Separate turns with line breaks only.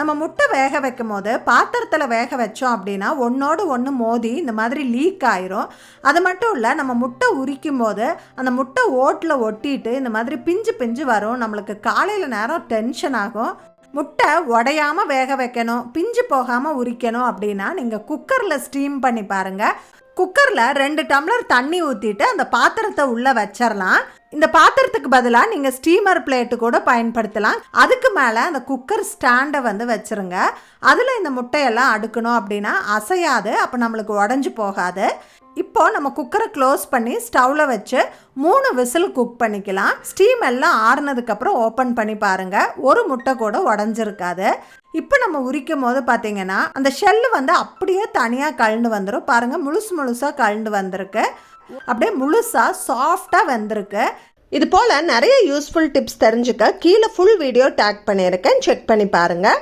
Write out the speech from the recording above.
நம்ம முட்டை வேக வைக்கும் போது பாத்திரத்தில் வேக வச்சோம் அப்படின்னா ஒன்றோடு ஒன்று மோதி இந்த மாதிரி லீக் ஆயிரும். அது மட்டும் இல்லை நம்ம முட்டை உரிக்கும் போது அந்த முட்டை ஓட்டில் ஒட்டிட்டு இந்த மாதிரி பிஞ்சு பிஞ்சு வரும். நம்மளுக்கு காலையில் நேரம் டென்ஷன் ஆகும். முட்டை உடையாமல் வேக வைக்கணும் பிஞ்சு போகாமல் உரிக்கணும் அப்படின்னா நீங்கள் குக்கரில் ஸ்டீம் பண்ணி பாருங்கள் குக்கரில் ரெண்டு டம்ளர் தண்ணி ஊற்றிட்டு அந்த பாத்திரத்தை உள்ளே வச்சிடலாம் இந்த பாத்திரத்துக்கு பதிலாக நீங்கள் ஸ்டீமர் பிளேட்டு கூட பயன்படுத்தலாம். அதுக்கு மேலே அந்த குக்கர் ஸ்டாண்டை வந்து வச்சுருங்க. அதில் இந்த முட்டையெல்லாம் அடுக்கணும் அப்படின்னா அசையாது. அப்போ நம்மளுக்கு உடஞ்சி போகாது. இப்போ நம்ம குக்கரை க்ளோஸ் பண்ணி ஸ்டவ்வில் வச்சு மூணு விசில் குக் பண்ணிக்கலாம். ஸ்டீம் எல்லாம் ஆறுனதுக்கப்புறம் ஓப்பன் பண்ணி பாருங்கள் ஒரு முட்டை கூட உடஞ்சிருக்காது. இப்போ நம்ம உரிக்கும் போது பார்த்தீங்கன்னா அந்த ஷெல்லு வந்து அப்படியே தனியாக கழண்டு வந்துடும் பாருங்கள் முழுசு முழுசாக கழண்டு வந்திருக்கு. அப்படியே முழுசாக சாஃப்டாக வந்திருக்கு. இது போல் நிறைய யூஸ்ஃபுல் டிப்ஸ் தெரிஞ்சுக்க கீழே ஃபுல் வீடியோ டேக் பண்ணியிருக்கேன். செக் பண்ணி பாருங்கள்